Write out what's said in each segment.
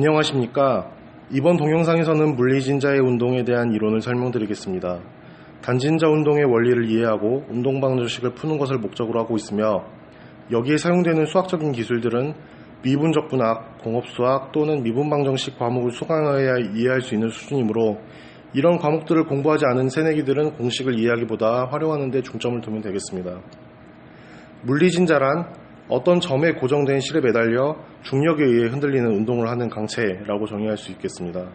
안녕하십니까. 이번 동영상에서는 물리진자의 운동에 대한 이론을 설명드리겠습니다. 단진자 운동의 원리를 이해하고 운동 방정식을 푸는 것을 목적으로 하고 있으며 여기에 사용되는 수학적인 기술들은 미분적 분학, 공업수학 또는 미분 방정식 과목을 수강해야 이해할 수 있는 수준이므로 이런 과목들을 공부하지 않은 새내기들은 공식을 이해하기보다 활용하는 데 중점을 두면 되겠습니다. 물리진자란 어떤 점에 고정된 실에 매달려 중력에 의해 흔들리는 운동을 하는 강체라고 정의할 수 있겠습니다.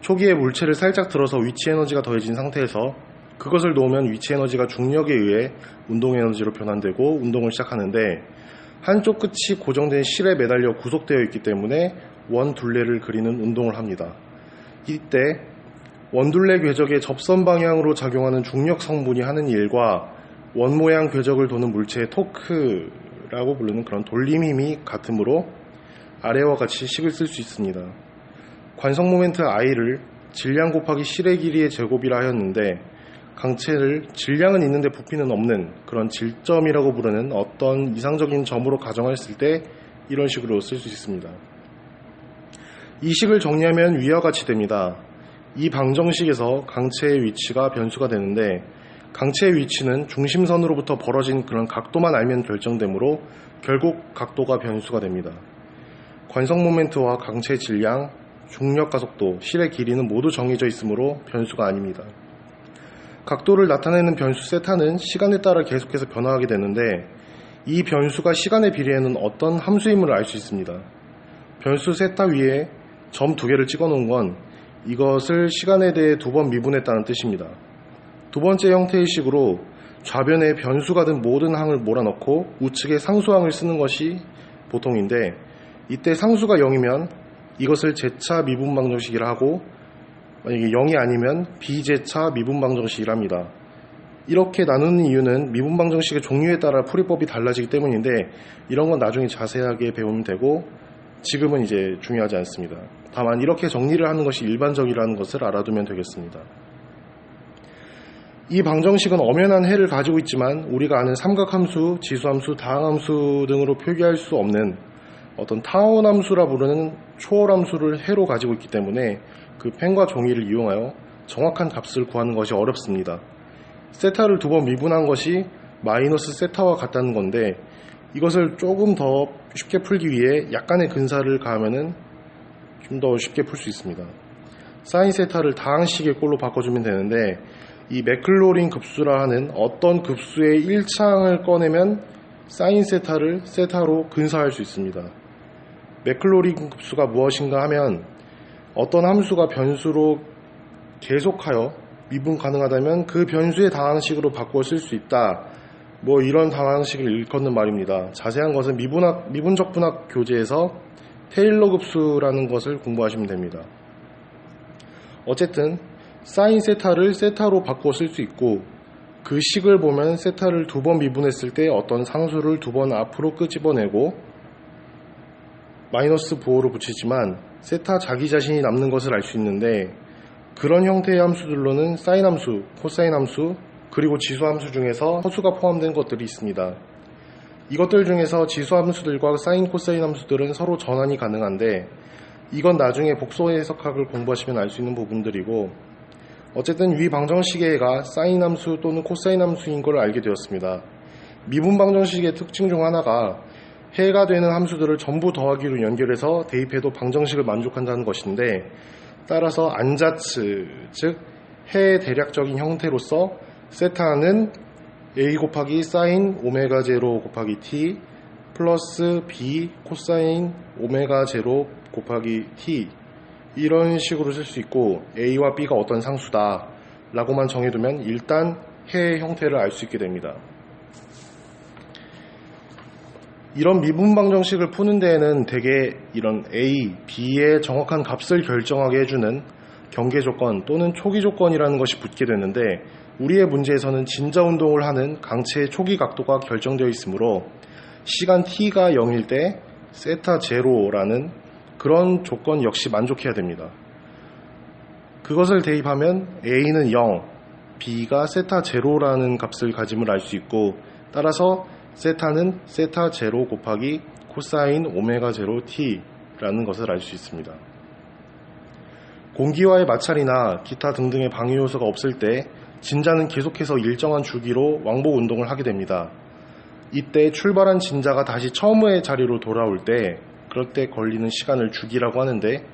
초기에 물체를 살짝 들어서 위치 에너지가 더해진 상태에서 그것을 놓으면 위치 에너지가 중력에 의해 운동 에너지로 변환되고 운동을 시작하는데 한쪽 끝이 고정된 실에 매달려 구속되어 있기 때문에 원 둘레를 그리는 운동을 합니다. 이때 원둘레 궤적의 접선 방향으로 작용하는 중력 성분이 하는 일과 원 모양 궤적을 도는 물체의 토크 라고 부르는 그런 돌림 힘이 같으므로 아래와 같이 식을 쓸 수 있습니다. 관성 모멘트 I를 질량 곱하기 실의 길이의 제곱이라 하였는데 강체를 질량은 있는데 부피는 없는 그런 질점이라고 부르는 어떤 이상적인 점으로 가정했을 때 이런 식으로 쓸 수 있습니다. 이 식을 정리하면 위와 같이 됩니다. 이 방정식에서 강체의 위치가 변수가 되는데 강체의 위치는 중심선으로부터 벌어진 그런 각도만 알면 결정되므로 결국 각도가 변수가 됩니다. 관성 모멘트와 강체 질량, 중력 가속도, 실의 길이는 모두 정해져 있으므로 변수가 아닙니다. 각도를 나타내는 변수 세타는 시간에 따라 계속해서 변화하게 되는데 이 변수가 시간에 비례하는 어떤 함수임을 알 수 있습니다. 변수 세타 위에 점 두 개를 찍어 놓은 건 이것을 시간에 대해 두 번 미분했다는 뜻입니다. 두 번째 형태의 식으로 좌변에 변수가 든 모든 항을 몰아넣고 우측에 상수항을 쓰는 것이 보통인데 이때 상수가 0이면 이것을 제차 미분 방정식이라 하고 만약에 0이 아니면 비제차 미분 방정식이랍니다. 이렇게 나누는 이유는 미분 방정식의 종류에 따라 풀이법이 달라지기 때문인데 이런 건 나중에 자세하게 배우면 되고 지금은 이제 중요하지 않습니다. 다만 이렇게 정리를 하는 것이 일반적이라는 것을 알아두면 되겠습니다. 이 방정식은 엄연한 해를 가지고 있지만 우리가 아는 삼각함수, 지수함수, 다항함수 등으로 표기할 수 없는 어떤 타원함수라 부르는 초월함수를 해로 가지고 있기 때문에 그 펜과 종이를 이용하여 정확한 값을 구하는 것이 어렵습니다. 세타를 두 번 미분한 것이 마이너스 세타와 같다는 건데 이것을 조금 더 쉽게 풀기 위해 약간의 근사를 가하면 좀더 쉽게 풀 수 있습니다. 사인 세타를 다항식의 꼴로 바꿔주면 되는데 이 맥클로린 급수라 하는 어떤 급수의 1창을 꺼내면 사인 세타를 세타로 근사할 수 있습니다. 맥클로린 급수가 무엇인가 하면 어떤 함수가 변수로 계속하여 미분 가능하다면 그 변수의 당항식으로 바꿔 쓸 수 있다. 뭐 이런 당항식을 일컫는 말입니다. 자세한 것은 미분학, 미분적 분학 교재에서 테일러 급수라는 것을 공부하시면 됩니다. 어쨌든 사인 세타를 세타로 바꿔 쓸 수 있고 그 식을 보면 세타를 두 번 미분했을 때 어떤 상수를 두 번 앞으로 끄집어내고 마이너스 부호로 붙이지만 세타 자기 자신이 남는 것을 알 수 있는데 그런 형태의 함수들로는 사인 함수, 코사인 함수, 그리고 지수 함수 중에서 허수가 포함된 것들이 있습니다. 이것들 중에서 지수 함수들과 사인, 코사인 함수들은 서로 전환이 가능한데 이건 나중에 복소 해석학을 공부하시면 알 수 있는 부분들이고 어쨌든 위 방정식의가 사인 함수 또는 코사인 함수인 걸 알게 되었습니다. 미분 방정식의 특징 중 하나가 해가 되는 함수들을 전부 더하기로 연결해서 대입해도 방정식을 만족한다는 것인데 따라서 안자츠 즉 해의 대략적인 형태로서 세타는 a 곱하기 사인 오메가 제로 곱하기 t 플러스 b 코사인 오메가 제로 곱하기 t 이런 식으로 쓸 수 있고 a와 b가 어떤 상수다 라고만 정해두면 일단 해의 형태를 알 수 있게 됩니다. 이런 미분 방 정식을 푸는 데에는 대개 이런 A, B의 정확한 값을 결정하게 해주는 경계 조건 또는 초기 조건이라는 것이 붙게 되는데 우리의 문제에서는 진자 운동을 하는 강체의 초기 각도가 결정되어 있으므로 시간 t가 0일 때 세타 제로라는 그런 조건 역시 만족해야 됩니다. 그것을 대입하면 A는 0, B가 세타 제로라는 값을 가짐을 알 수 있고 따라서 세타는 세타 제로 곱하기 코사인 오메가 제로 t 주기라는 것을 알 수 있습니다. 공기와의 마찰이나 기타 등등의 방해 요소가 없을 때 진자는 계속해서 일정한 주기로 왕복 운동을 하게 됩니다. 이때 출발한 진자가 다시 처음의 자리로 돌아올 때 그럴 때 걸리는 시간을 주기라고 하는데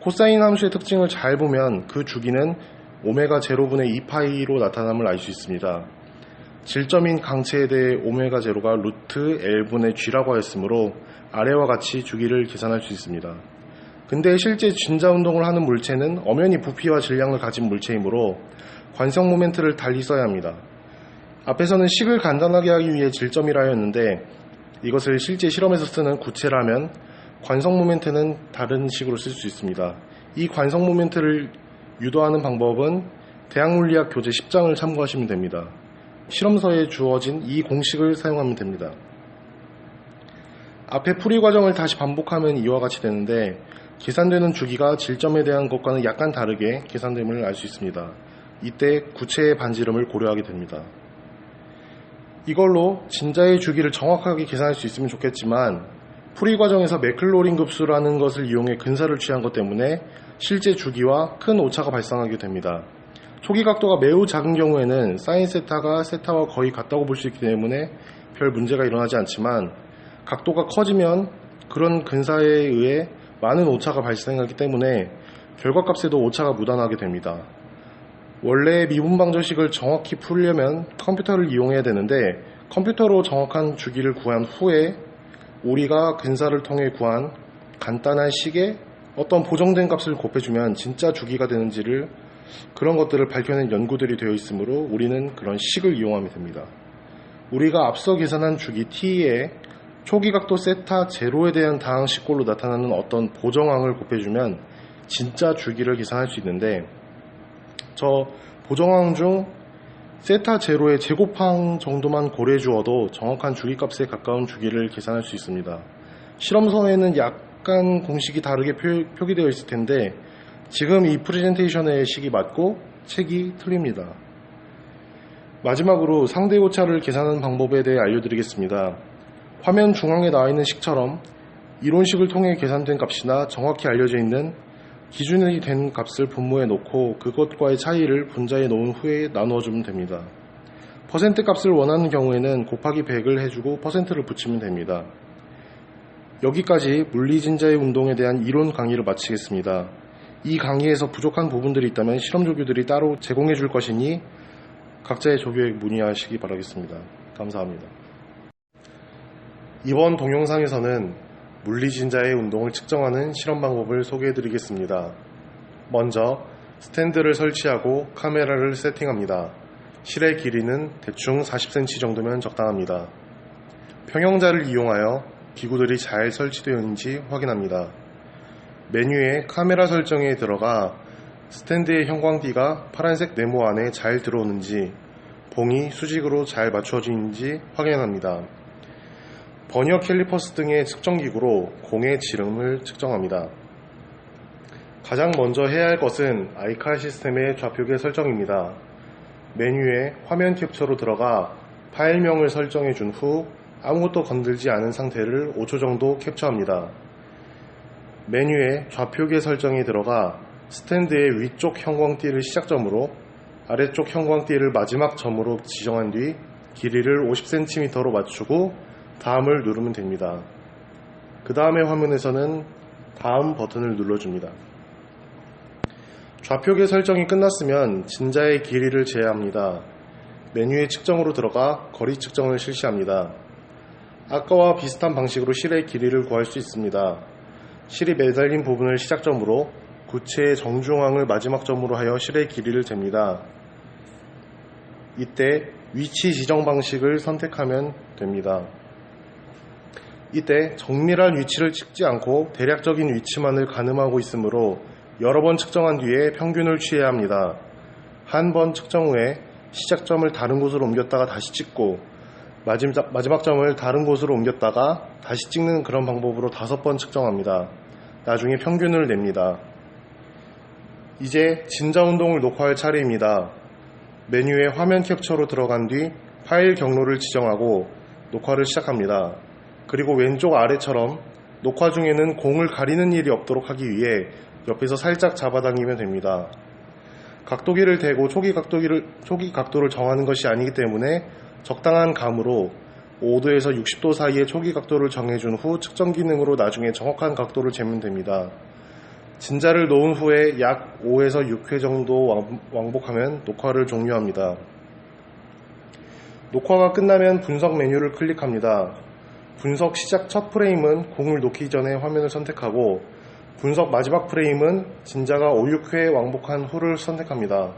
코사인 함수의 특징을 잘 보면 그 주기는 오메가 제로분의 2파이로 나타남을 알 수 있습니다. 질점인 강체에 대해 오메가 제로가 루트 L분의 G라고 하였으므로 아래와 같이 주기를 계산할 수 있습니다. 근데 실제 진자 운동을 하는 물체는 엄연히 부피와 질량을 가진 물체이므로 관성 모멘트를 달리 써야 합니다. 앞에서는 식을 간단하게 하기 위해 질점이라 하였는데 이것을 실제 실험에서 쓰는 구체라면 관성 모멘트는 다른 식으로 쓸 수 있습니다. 이 관성 모멘트를 유도하는 방법은 대학 물리학 교재 10장을 참고하시면 됩니다. 실험서에 주어진 이 공식을 사용하면 됩니다. 앞에 풀이 과정을 다시 반복하면 이와 같이 되는데 계산되는 주기가 질점에 대한 것과는 약간 다르게 계산됨을 알 수 있습니다. 이때 구체의 반지름을 고려하게 됩니다. 이걸로 진자의 주기를 정확하게 계산할 수 있으면 좋겠지만 풀이 과정에서 매클로린 급수라는 것을 이용해 근사를 취한 것 때문에 실제 주기와 큰 오차가 발생하게 됩니다. 초기 각도가 매우 작은 경우에는 사인 세타가 세타와 거의 같다고 볼 수 있기 때문에 별 문제가 일어나지 않지만 각도가 커지면 그런 근사에 의해 많은 오차가 발생하기 때문에 결과값에도 오차가 묻어나게 됩니다. 원래 미분 방정식을 정확히 풀려면 컴퓨터를 이용해야 되는데 컴퓨터로 정확한 주기를 구한 후에 우리가 근사를 통해 구한 간단한 식에 어떤 보정된 값을 곱해주면 진짜 주기가 되는지를 그런 것들을 밝혀낸 연구들이 되어 있으므로 우리는 그런 식을 이용하면 됩니다. 우리가 앞서 계산한 주기 t에 초기 각도 세타 제로에 대한 다항식꼴로 나타나는 어떤 보정항을 곱해주면 진짜 주기를 계산할 수 있는데 저 보정항 중 세타 제로의 제곱항 정도만 고려해 주어도 정확한 주기값에 가까운 주기를 계산할 수 있습니다. 실험서에는 약간 공식이 다르게 표, 기되어 있을 텐데 지금 이 프레젠테이션의 식이 맞고 책이 틀립니다. 마지막으로 상대 오차를 계산하는 방법에 대해 알려드리겠습니다. 화면 중앙에 나와 있는 식처럼 이론식을 통해 계산된 값이나 정확히 알려져 있는 기준이 된 값을 분모에 놓고 그것과의 차이를 분자에 놓은 후에 나누어 주면 됩니다. 퍼센트 값을 원하는 경우에는 곱하기 100을 해주고 퍼센트를 붙이면 됩니다. 여기까지 물리진자의 운동에 대한 이론 강의를 마치겠습니다. 이 강의에서 부족한 부분들이 있다면 실험 조교들이 따로 제공해 줄 것이니 각자의 조교에 문의하시기 바라겠습니다. 감사합니다. 이번 동영상에서는 물리진자의 운동을 측정하는 실험 방법을 소개해 드리겠습니다. 먼저 스탠드를 설치하고 카메라를 세팅합니다. 실의 길이는 대충 40cm 정도면 적당합니다. 평형자를 이용하여 기구들이 잘 설치되어 있는지 확인합니다. 메뉴에 카메라 설정에 들어가 스탠드의 형광띠가 파란색 네모 안에 잘 들어오는지 봉이 수직으로 잘 맞춰지는지 확인합니다. 버니어 캘리퍼스 등의 측정기구로 공의 지름을 측정합니다. 가장 먼저 해야 할 것은 아이칼 시스템의 좌표계 설정입니다. 메뉴에 화면 캡처로 들어가 파일명을 설정해 준 후 아무것도 건들지 않은 상태를 5초 정도 캡처합니다. 메뉴에 좌표계 설정이 들어가 스탠드의 위쪽 형광띠를 시작점으로 아래쪽 형광띠를 마지막 점으로 지정한 뒤 길이를 50cm로 맞추고 다음을 누르면 됩니다. 그 다음의 화면에서는 다음 버튼을 눌러줍니다. 좌표계 설정이 끝났으면 진자의 길이를 제외합니다. 메뉴의 측정으로 들어가 거리 측정을 실시합니다. 아까와 비슷한 방식으로 실의 길이를 구할 수 있습니다. 실이 매달린 부분을 시작점으로 구체의 정중앙을 마지막 점으로 하여 실의 길이를 잽니다. 이때 위치 지정 방식을 선택하면 됩니다. 이때 정밀한 위치를 찍지 않고 대략적인 위치만을 가늠하고 있으므로 여러 번 측정한 뒤에 평균을 취해야 합니다. 한 번 측정 후에 시작점을 다른 곳으로 옮겼다가 다시 찍고 마지막, 마지막 점을 다른 곳으로 옮겼다가 다시 찍는 그런 방법으로 다섯 번 측정합니다. 나중에 평균을 냅니다. 이제 진자 운동을 녹화할 차례입니다. 메뉴에 화면 캡처로 들어간 뒤 파일 경로를 지정하고 녹화를 시작합니다. 그리고 왼쪽 아래처럼 녹화 중에는 공을 가리는 일이 없도록 하기 위해 옆에서 살짝 잡아당기면 됩니다. 각도기를 대고 초기 각도기를, 초기 각도를 정하는 것이 아니기 때문에 적당한 감으로 5도에서 60도 사이의 초기 각도를 정해준 후 측정 기능으로 나중에 정확한 각도를 재면 됩니다. 진자를 놓은 후에 약 5에서 6회 정도 왕- 왕복하면 녹화를 종료합니다. 녹화가 끝나면 분석 메뉴를 클릭합니다. 분석 시작 첫 프레임은 공을 놓기 전에 화면을 선택하고 분석 마지막 프레임은 진자가 5, 6회 왕복한 후를 선택합니다.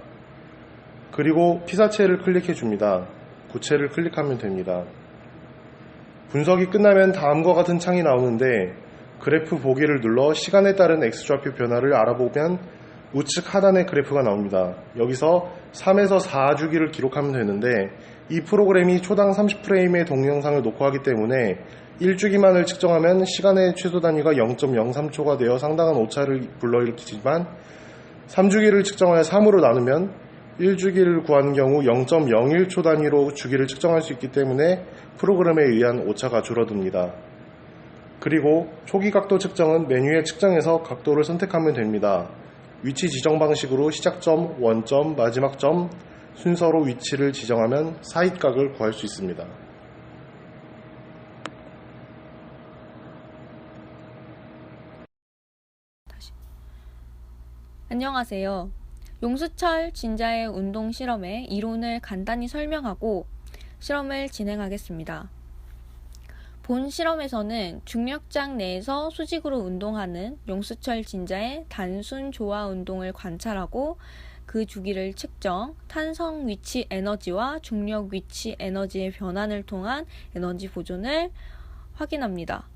그리고 피사체를 클릭해 줍니다. 구체를 클릭하면 됩니다. 분석이 끝나면 다음과 같은 창이 나오는데 그래프 보기를 눌러 시간에 따른 x좌표 변화를 알아보면 우측 하단에 그래프가 나옵니다. 여기서 3에서 4주기를 기록하면 되는데 이 프로그램이 초당 30프레임의 동영상을 녹화하기 때문에 1주기만을 측정하면 시간의 최소 단위가 0.03초가 되어 상당한 오차를 불러일으키지만 3주기를 측정하여 3으로 나누면 1주기를 구하는 경우 0.01초 단위로 주기를 측정할 수 있기 때문에 프로그램에 의한 오차가 줄어듭니다. 그리고 초기 각도 측정은 메뉴의 측정에서 각도를 선택하면 됩니다. 위치 지정 방식으로 시작점, 원점, 마지막 점 순서로 위치를 지정하면 사이각을 구할 수 있습니다. 안녕하세요. 용수철 진자의 운동 실험의 이론을 간단히 설명하고 실험을 진행하겠습니다. 본 실험에서는 중력장 내에서 수직으로 운동하는 용수철 진자의 단순 조화 운동을 관찰하고 그 주기를 측정, 탄성 위치 에너지와 중력 위치 에너지의 변환을 통한 에너지 보존을 확인합니다.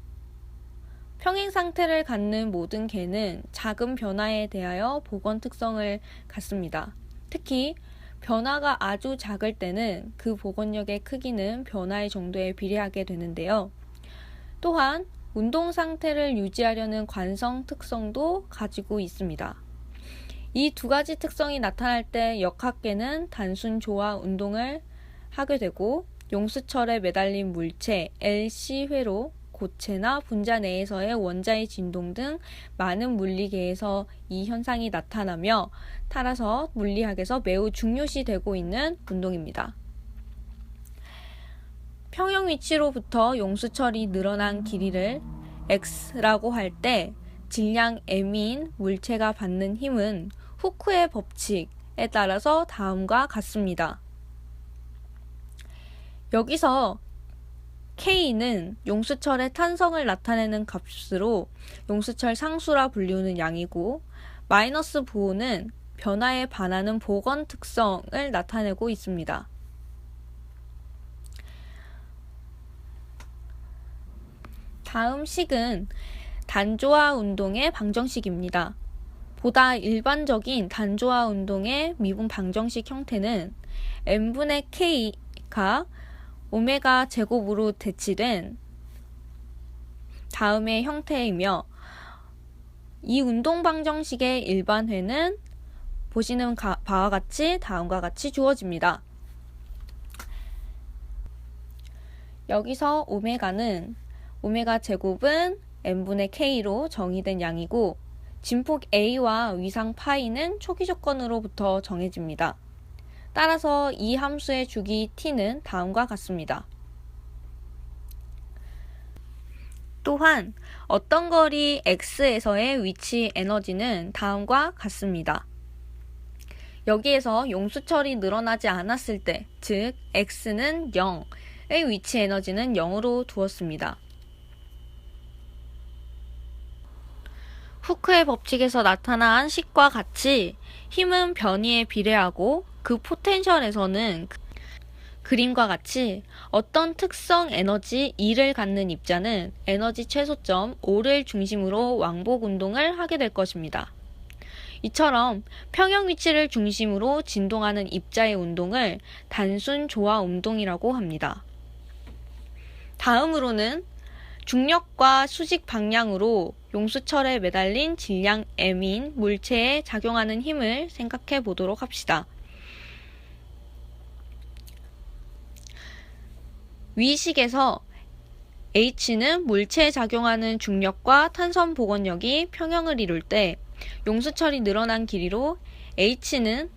평행 상태를 갖는 모든 개는 작은 변화에 대하여 복원 특성을 갖습니다. 특히 변화가 아주 작을 때는 그 복원력의 크기는 변화의 정도에 비례하게 되는데요. 또한 운동 상태를 유지하려는 관성 특성도 가지고 있습니다. 이 두 가지 특성이 나타날 때 역학계는 단순 조화 운동을 하게 되고 용수철에 매달린 물체 LC회로 고체나 분자 내에서의 원자의 진동 등 많은 물리계에서 이 현상이 나타나며 따라서 물리학에서 매우 중요시 되고 있는 운동입니다. 평형 위치로부터 용수철이 늘어난 길이를 x라고 할 때 질량 m인 물체가 받는 힘은 후크의 법칙에 따라서 다음과 같습니다. 여기서 K는 용수철의 탄성을 나타내는 값으로 용수철 상수라 불리우는 양이고 마이너스 보호는 변화에 반하는 복원 특성을 나타내고 있습니다. 다음 식은 단조화 운동의 방정식입니다. 보다 일반적인 단조화 운동의 미분 방정식 형태는 n분의 k가 오메가 제곱으로 대치된 다음의 형태이며 이 운동 방정식의 일반회는 보시는 가- 바와 같이 다음과 같이 주어집니다. 여기서 오메가는 오메가 제곱은 n분의 k로 정의된 양이고 진폭 a와 위상 파이는 초기 조건으로부터 정해집니다. 따라서 이 함수의 주기 t는 다음과 같습니다. 또한 어떤 거리 x에서의 위치 에너지는 다음과 같습니다. 여기에서 용수철이 늘어나지 않았을 때, 즉 x는 0의 위치 에너지는 0으로 두었습니다. 후크의 법칙에서 나타난 식과 같이 힘은 변이에 비례하고 그 포텐셜에서는 그- 그림과 같이 어떤 특성 에너지 E를 갖는 입자는 에너지 최소점 O를 중심으로 왕복 운동을 하게 될 것입니다. 이처럼 평형 위치를 중심으로 진동하는 입자의 운동을 단순 조화 운동이라고 합니다. 다음으로는 중력과 수직 방향으로 용수철에 매달린 질량 m인 물체에 작용하는 힘을 생각해 보도록 합시다. 위식에서 H는 물체에 작용하는 중력과 탄성 복원력이 평형을 이룰 때 용수철이 늘어난 길이로 H는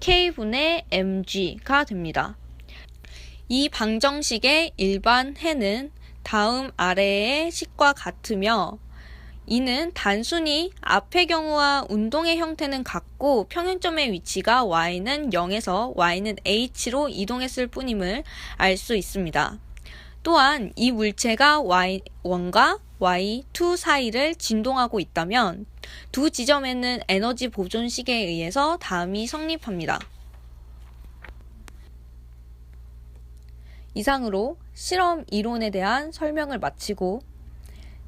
K분의 mg가 됩니다. 이 방정식의 일반 해는 다음 아래의 식과 같으며 이는 단순히 앞의 경우와 운동의 형태는 같고 평행점의 위치가 y는 0에서 y는 h로 이동했을 뿐임을 알 수 있습니다. 또한 이 물체가 y1과 y2 사이를 진동하고 있다면 두 지점에는 에너지 보존식에 의해서 다음이 성립합니다. 이상으로 실험 이론에 대한 설명을 마치고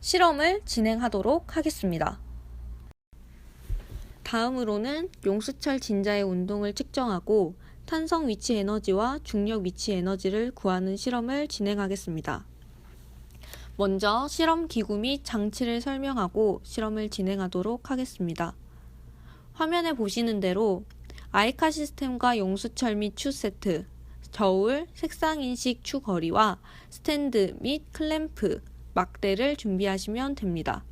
실험을 진행하도록 하겠습니다. 다음으로는 용수철 진자의 운동을 측정하고 탄성 위치 에너지와 중력 위치 에너지를 구하는 실험을 진행하겠습니다. 먼저 실험 기구 및 장치를 설명하고 실험을 진행하도록 하겠습니다. 화면에 보시는 대로 아이카 시스템과 용수철 및 추 세트, 저울, 색상 인식 추 거리와 스탠드 및 클램프, 막대를 준비하시면 됩니다.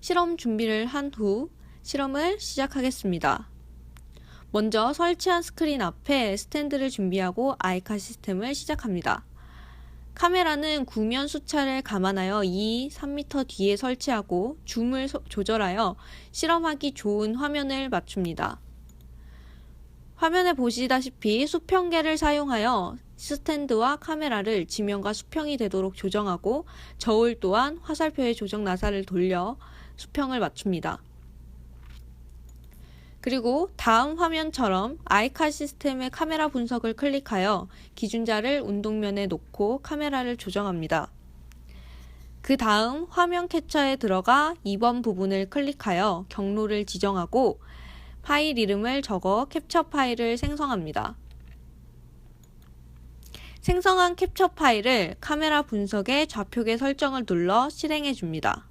실험 준비를 한 후 실험을 시작하겠습니다. 먼저 설치한 스크린 앞에 스탠드를 준비하고 아이카 시스템을 시작합니다. 카메라는 구면 수차를 감안하여 2, 3m 뒤에 설치하고 줌을 소- 조절하여 실험하기 좋은 화면을 맞춥니다. 화면에 보시다시피 수평계를 사용하여 스탠드와 카메라를 지면과 수평이 되도록 조정하고 저울 또한 화살표의 조정 나사를 돌려 수평을 맞춥니다. 그리고 다음 화면처럼 아이카 시스템의 카메라 분석을 클릭하여 기준자를 운동면에 놓고 카메라를 조정합니다. 그 다음 화면 캡처에 들어가 2번 부분을 클릭하여 경로를 지정하고 파일 이름을 적어 캡처 파일을 생성합니다. 생성한 캡처 파일을 카메라 분석의 좌표계 설정을 눌러 실행해 줍니다.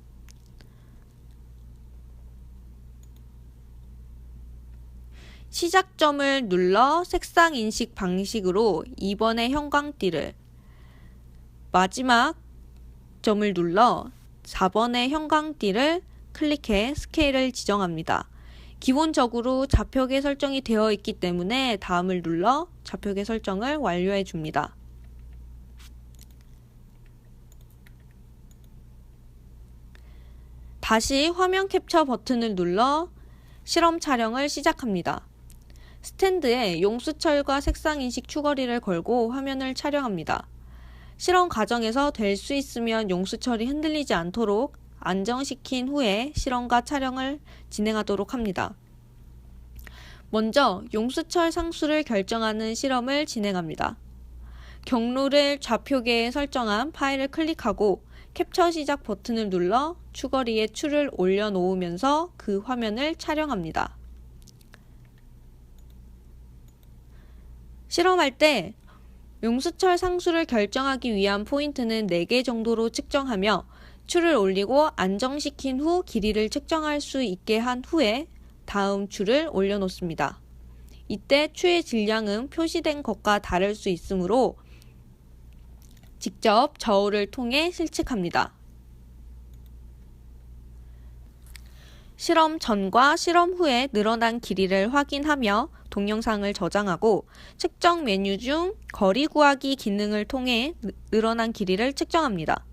시작점을 눌러 색상 인식 방식으로 2번의 형광띠를 마지막 점을 눌러 4번의 형광띠를 클릭해 스케일을 지정합니다. 기본적으로 좌표계 설정이 되어 있기 때문에 다음을 눌러 좌표계 설정을 완료해 줍니다. 다시 화면 캡처 버튼을 눌러 실험 촬영을 시작합니다. 스탠드에 용수철과 색상 인식 추거리를 걸고 화면을 촬영합니다. 실험 과정에서 될 수 있으면 용수철이 흔들리지 않도록 안정시킨 후에 실험과 촬영을 진행하도록 합니다. 먼저 용수철 상수를 결정하는 실험을 진행합니다. 경로를 좌표계에 설정한 파일을 클릭하고 캡처 시작 버튼을 눌러 추거리에 추를 올려놓으면서 그 화면을 촬영합니다. 실험할 때 용수철 상수를 결정하기 위한 포인트는 4개 정도로 측정하며 추를 올리고 안정시킨 후 길이를 측정할 수 있게 한 후에 다음 추를 올려놓습니다. 이때 추의 질량은 표시된 것과 다를 수 있으므로 직접 저울을 통해 실측합니다. 실험 전과 실험 후에 늘어난 길이를 확인하며 동영상을 저장하고 측정 메뉴 중 거리 구하기 기능을 통해 느- 늘어난 길이를 측정합니다.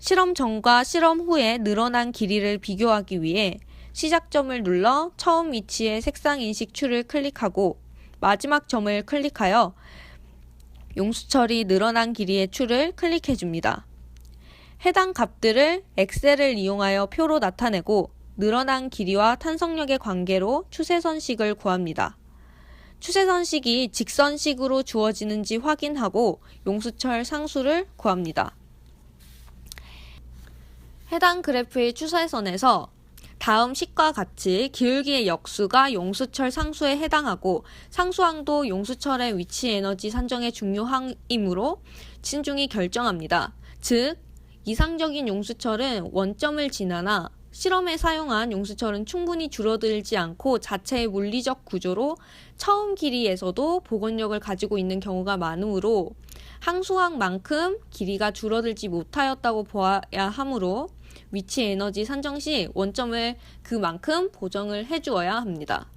실험 전과 실험 후에 늘어난 길이를 비교하기 위해 시작점을 눌러 처음 위치의 색상 인식 추를 클릭하고 마지막 점을 클릭하여 용수철이 늘어난 길이의 추를 클릭해 줍니다. 해당 값들을 엑셀을 이용하여 표로 나타내고 늘어난 길이와 탄성력의 관계로 추세선식을 구합니다. 추세선식이 직선식으로 주어지는지 확인하고 용수철 상수를 구합니다. 해당 그래프의 추세선에서 다음 식과 같이 기울기의 역수가 용수철 상수에 해당하고 상수항도 용수철의 위치 에너지 산정의 중요항이므로 신중히 결정합니다. 즉, 이상적인 용수철은 원점을 지나나 실험에 사용한 용수철은 충분히 줄어들지 않고 자체의 물리적 구조로 처음 길이에서도 복원력을 가지고 있는 경우가 많으므로 항수학만큼 길이가 줄어들지 못하였다고 보아야 하므로 위치 에너지 산정 시 원점을 그만큼 보정을 해주어야 합니다.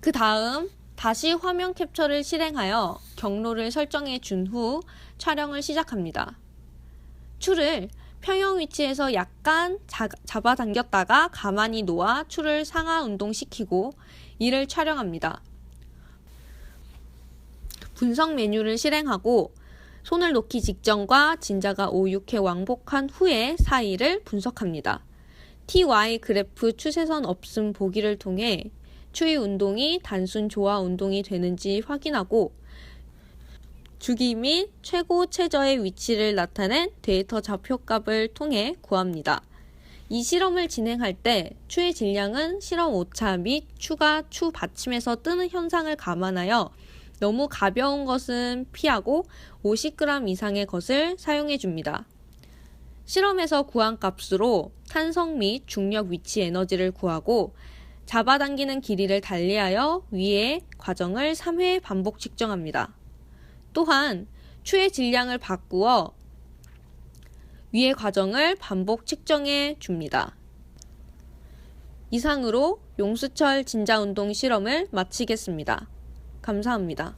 그 다음 다시 화면 캡처를 실행하여 경로를 설정해 준 후 촬영을 시작합니다. 추를 평형 위치에서 약간 자- 잡아당겼다가 가만히 놓아 추를 상하 운동시키고 이를 촬영합니다. 분석 메뉴를 실행하고 손을 놓기 직전과 진자가 5, 6회 왕복한 후의 사이를 분석합니다. TY 그래프 추세선 없음 보기를 통해 추위 운동이 단순 조화 운동이 되는지 확인하고 주기 및 최고 최저의 위치를 나타낸 데이터 좌표값을 통해 구합니다. 이 실험을 진행할 때 추의 질량은 실험 오차 및 추가 추 받침에서 뜨는 현상을 감안하여 너무 가벼운 것은 피하고 50g 이상의 것을 사용해 줍니다. 실험에서 구한 값으로 탄성 및 중력 위치 에너지를 구하고 잡아당기는 길이를 달리하여 위의 과정을 3회 반복 측정합니다. 또한 추의 질량을 바꾸어 위의 과정을 반복 측정해 줍니다. 이상으로 용수철 진자운동 실험을 마치겠습니다. 감사합니다.